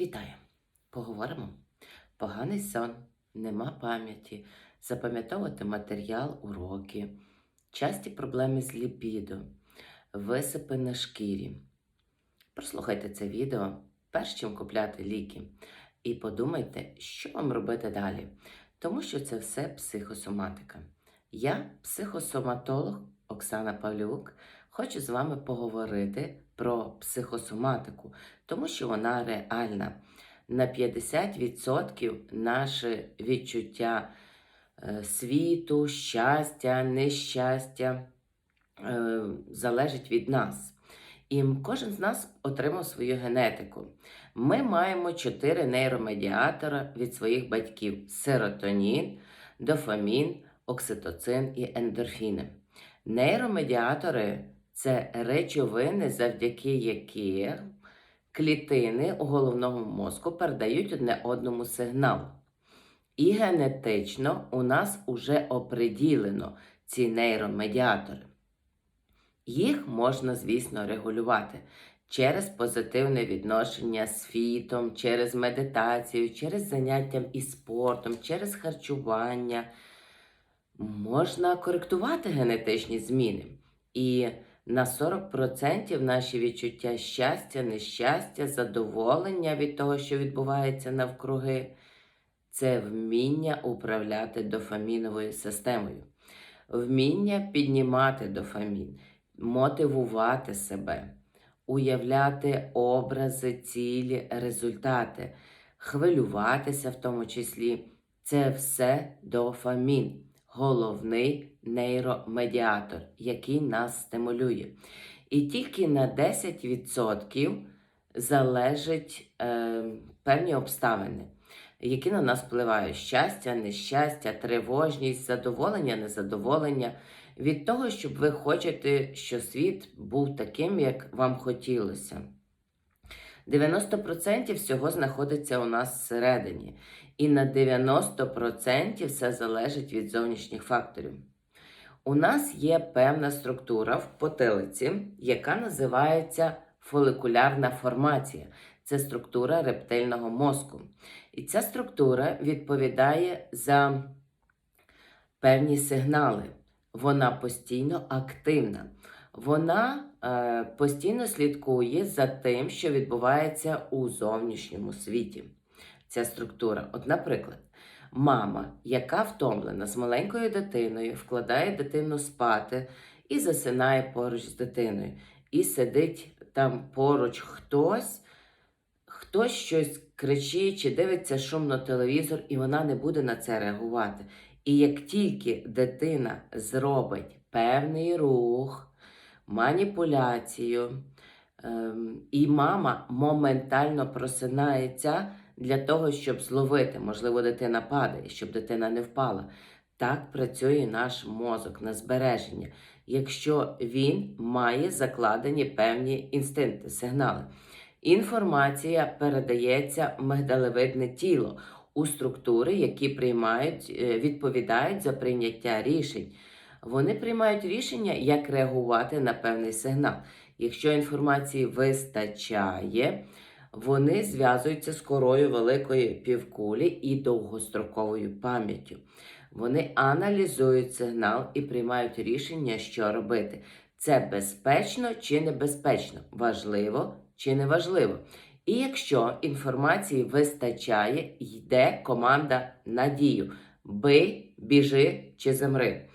Вітаю! Поговоримо. Поганий сон, нема пам'яті, запам'ятовувати матеріал, уроки, часті проблеми з ліпідо, висипи на шкірі. Прослухайте це відео, перш чим купляти ліки, і подумайте, що вам робити далі, тому що це все психосоматика. Я, психосоматолог Оксана Павлюк, хочу з вами поговорити про психосоматику, тому що вона реальна. На 50% наше відчуття е, світу, щастя, нещастя е, залежить від нас. І кожен з нас отримав свою генетику. Ми маємо чотири нейромедіатора від своїх батьків: серотонін, дофамін, окситоцин і ендорфіни. Нейромедіатори це речовини, завдяки яких клітини у головному мозку передають одне одному сигнал. І генетично у нас уже оприділено ці нейромедіатори. Їх можна, звісно, регулювати через позитивне відношення з фітом, через медитацію, через заняття і спортом, через харчування. Можна коректувати генетичні зміни. І на 40% наші відчуття щастя, нещастя, задоволення від того, що відбувається навкруги, це вміння управляти дофаміновою системою, вміння піднімати дофамін, мотивувати себе, уявляти образи, цілі, результати, хвилюватися в тому числі. Це все дофамін головний нейромедіатор, який нас стимулює. І тільки на 10% залежать е, певні обставини, які на нас впливають: щастя, нещастя, тривожність, задоволення, незадоволення. Від того, щоб ви хочете, що світ був таким, як вам хотілося. 90% всього знаходиться у нас всередині. І на 90% все залежить від зовнішніх факторів. У нас є певна структура в потилиці, яка називається фоликулярна формація. Це структура рептильного мозку. І ця структура відповідає за певні сигнали. Вона постійно активна. Вона постійно слідкує за тим, що відбувається у зовнішньому світі. Ця структура. От, наприклад, мама, яка втомлена з маленькою дитиною, вкладає дитину спати і засинає поруч з дитиною. І сидить там поруч хтось, хтось щось кричить чи дивиться шумно телевізор, і вона не буде на це реагувати. І як тільки дитина зробить певний рух, маніпуляцію, ем, і мама моментально просинається для того, щоб зловити, можливо, дитина падає, щоб дитина не впала. Так працює наш мозок на збереження, якщо він має закладені певні інстинкти, сигнали. Інформація передається в мигдалевидне тіло у структури, які приймають, е, відповідають за прийняття рішень. Вони приймають рішення, як реагувати на певний сигнал. Якщо інформації вистачає, вони зв'язуються з корою великої півкулі і довгостроковою пам'яттю. Вони аналізують сигнал і приймають рішення, що робити. Це безпечно чи небезпечно, важливо чи неважливо. І якщо інформації вистачає, йде команда на дію. Бий, біжи чи замри.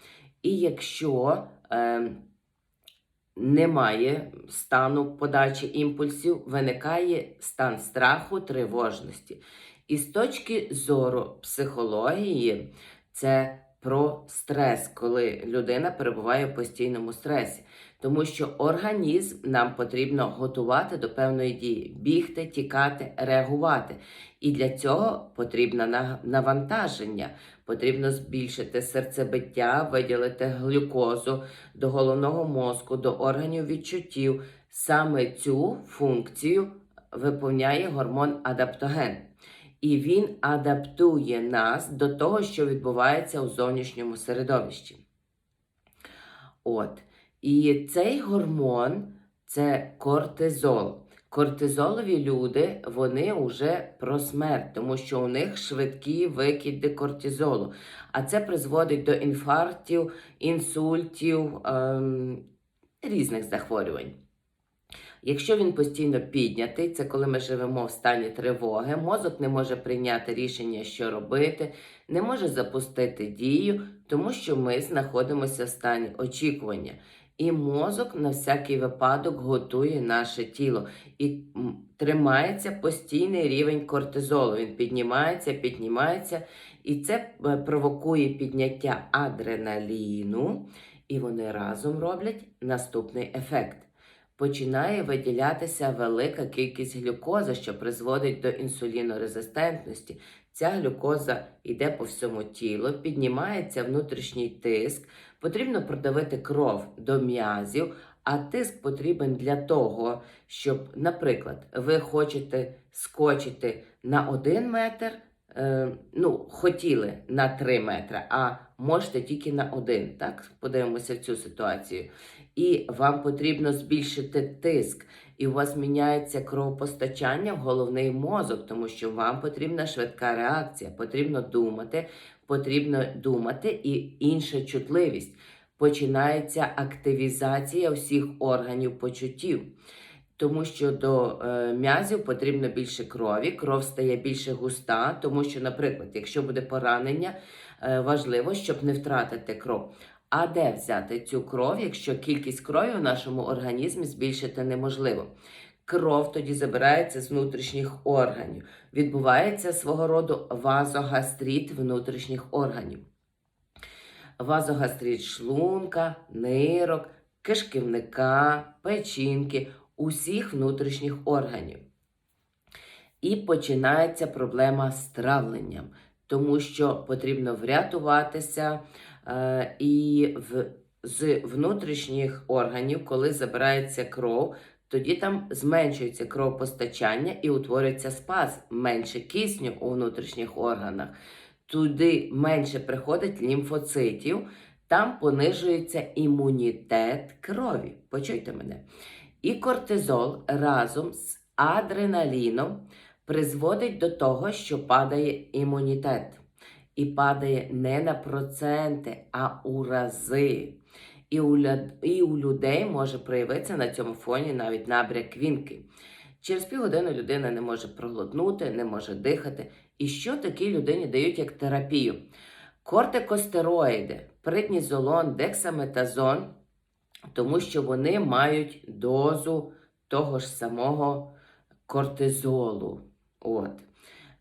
І якщо е, немає стану подачі імпульсів, виникає стан страху, тривожності. І з точки зору психології, це про стрес, коли людина перебуває в постійному стресі. Тому що організм нам потрібно готувати до певної дії, бігти, тікати, реагувати. І для цього потрібне навантаження. Потрібно збільшити серцебиття, виділити глюкозу до головного мозку, до органів відчуттів. Саме цю функцію виповняє гормон адаптоген. І він адаптує нас до того, що відбувається у зовнішньому середовищі. От. І цей гормон це кортизол. Кортизолові люди, вони вже про смерть, тому що у них швидкі викиди кортизолу. А це призводить до інфарктів, інсультів, ем, різних захворювань. Якщо він постійно піднятий, це коли ми живемо в стані тривоги, мозок не може прийняти рішення, що робити, не може запустити дію, тому що ми знаходимося в стані очікування. І мозок на всякий випадок готує наше тіло і тримається постійний рівень кортизолу. Він піднімається, піднімається, і це е, провокує підняття адреналіну, і вони разом роблять наступний ефект. Починає виділятися велика кількість глюкози, що призводить до інсулінорезистентності. Ця глюкоза йде по всьому тілу, піднімається внутрішній тиск, потрібно продавити кров до м'язів, а тиск потрібен для того, щоб, наприклад, ви хочете скочити на 1 метр, е, ну, хотіли на 3 метри, а можете тільки на 1. Так, подивимося в цю ситуацію. І вам потрібно збільшити тиск, і у вас міняється кровопостачання в головний мозок, тому що вам потрібна швидка реакція, потрібно думати, потрібно думати і інша чутливість. Починається активізація всіх органів почуттів. Тому що до е, м'язів потрібно більше крові, кров стає більше густа, тому що, наприклад, якщо буде поранення, е, важливо, щоб не втратити кров. А де взяти цю кров, якщо кількість крові в нашому організмі збільшити неможливо? Кров тоді забирається з внутрішніх органів. Відбувається свого роду вазогастрит внутрішніх органів. Вазогастрит шлунка, нирок, кишківника, печінки, усіх внутрішніх органів. І починається проблема з травленням, тому що потрібно врятуватися е, і в, з внутрішніх органів, коли забирається кров, тоді там зменшується кровопостачання і утворюється спазм, менше кисню у внутрішніх органах. Туди менше приходить лімфоцитів, там понижується імунітет крові. Почуйте мене. І кортизол разом з адреналіном призводить до того, що падає імунітет. І падає не на проценти, а у рази. І у, і у людей може проявитися на цьому фоні навіть набряк вінки. Через півгодини людина не може проглотнути, не може дихати. І що такій людині дають як терапію? Кортикостероїди, преднізолон, дексаметазон, тому що вони мають дозу того ж самого кортизолу. От.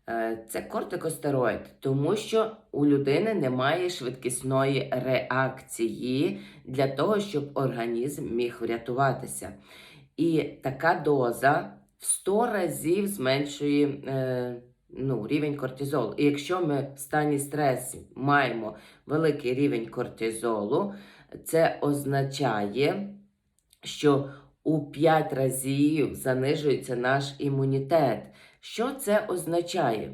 Е, Це кортикостероїд, тому що у людини немає швидкісної реакції для того, щоб організм міг врятуватися. І така доза в 100 разів зменшує е, ну, рівень кортизолу. І якщо ми в стані стресу маємо великий рівень кортизолу, це означає, що у 5 разів занижується наш імунітет. Що це означає?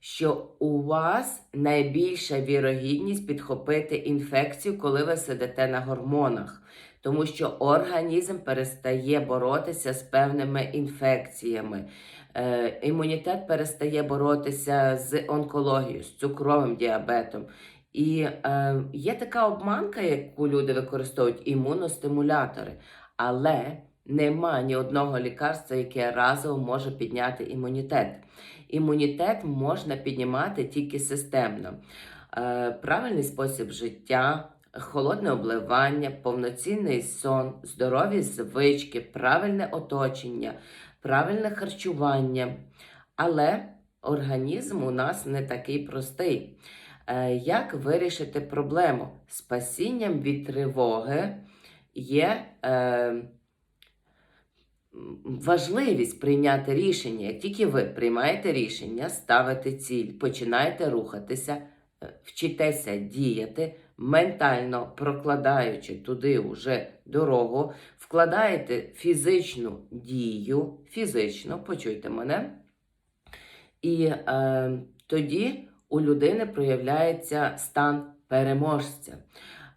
Що у вас найбільша вірогідність підхопити інфекцію, коли ви сидите на гормонах, тому що організм перестає боротися з певними інфекціями. Е, імунітет перестає боротися з онкологією, з цукровим діабетом. І е, є така обманка, яку люди використовують імуностимулятори, але нема ні одного лікарства, яке разово може підняти імунітет. Імунітет можна піднімати тільки системно. Е, правильний спосіб життя, холодне обливання, повноцінний сон, здорові звички, правильне оточення, правильне харчування. Але організм у нас не такий простий. Е, Як вирішити проблему? Спасінням від тривоги є е, важливість прийняти рішення. Як тільки ви приймаєте рішення, ставите ціль, починаєте рухатися, е, вчитеся діяти, ментально прокладаючи туди вже дорогу, вкладаєте фізичну дію, фізично, почуйте мене, і е, тоді у людини проявляється стан переможця.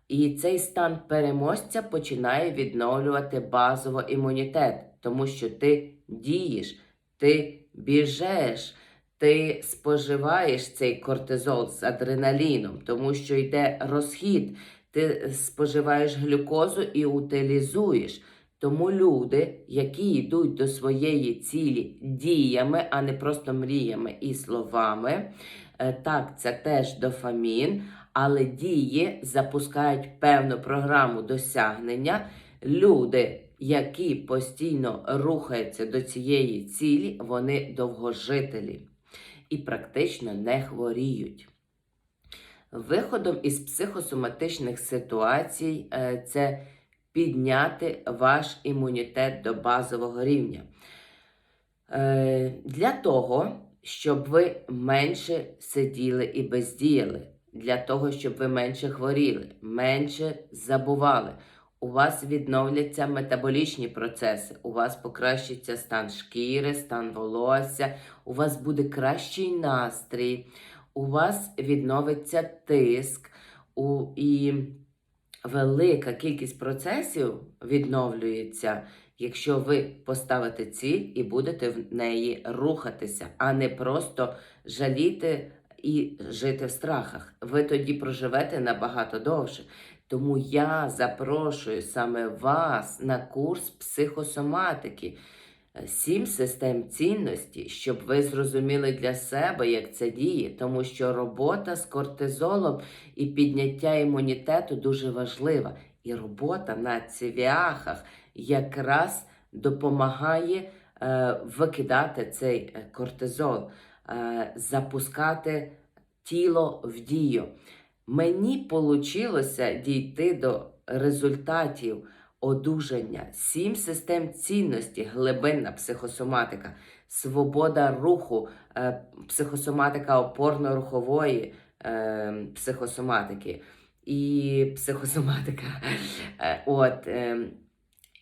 І цей стан переможця починає відновлювати базово імунітет, тому що ти дієш, ти біжеш, ти споживаєш цей кортизол з адреналіном, тому що йде розхід, ти споживаєш глюкозу і утилізуєш. Тому люди, які йдуть до своєї цілі діями, а не просто мріями і словами, е, так, це теж дофамін, але дії запускають певну програму досягнення. Люди, які постійно рухаються до цієї цілі, вони довгожителі і практично не хворіють. Виходом із психосоматичних ситуацій е, це підняти ваш імунітет до базового рівня. Е, Для того, щоб ви менше сиділи і бездіяли, для того, щоб ви менше хворіли, менше забували. У вас відновляться метаболічні процеси, у вас покращиться стан шкіри, стан волосся, у вас буде кращий настрій, у вас відновиться тиск, у, і велика кількість процесів відновлюється, якщо ви поставите ціль і будете в неї рухатися, а не просто жаліти і жити в страхах. Ви тоді проживете набагато довше. Тому я запрошую саме вас на курс психосоматики. Сім систем цінності, щоб ви зрозуміли для себе, як це діє, тому що робота з кортизолом і підняття імунітету дуже важлива. І робота на цивіахах якраз допомагає е, викидати цей е, кортизол, е, запускати тіло в дію. Мені вийшло дійти до результатів одужання, сім систем цінності, глибинна психосоматика, свобода руху, е, психосоматика опорно-рухової е, психосоматики і психосоматика. Е, От,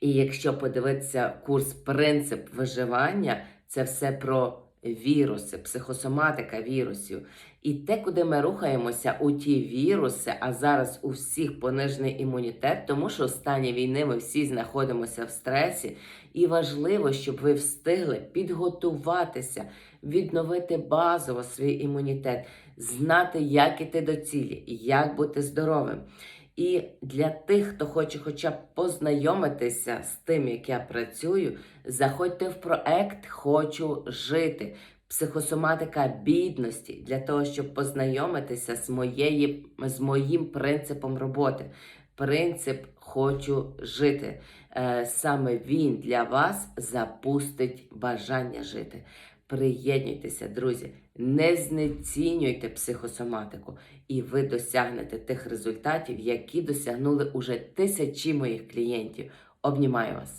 і якщо подивитися курс принцип виживання, це все про віруси, психосоматика вірусів. І те, куди ми рухаємося у ті віруси, а зараз у всіх понижений імунітет, тому що в стані війни ми всі знаходимося в стресі. І важливо, щоб ви встигли підготуватися, відновити базово свій імунітет, знати, як іти до цілі, як бути здоровим. І для тих, хто хоче хоча б познайомитися з тим, як я працюю, заходьте в проект Хочу жити. Психосоматика бідності для того, щоб познайомитися з, моєї, з моїм принципом роботи. Принцип хочу жити. Е, саме він для вас запустить бажання жити. Приєднуйтеся, друзі, не знецінюйте психосоматику, і ви досягнете тих результатів, які досягнули уже тисячі моїх клієнтів. Обнімаю вас!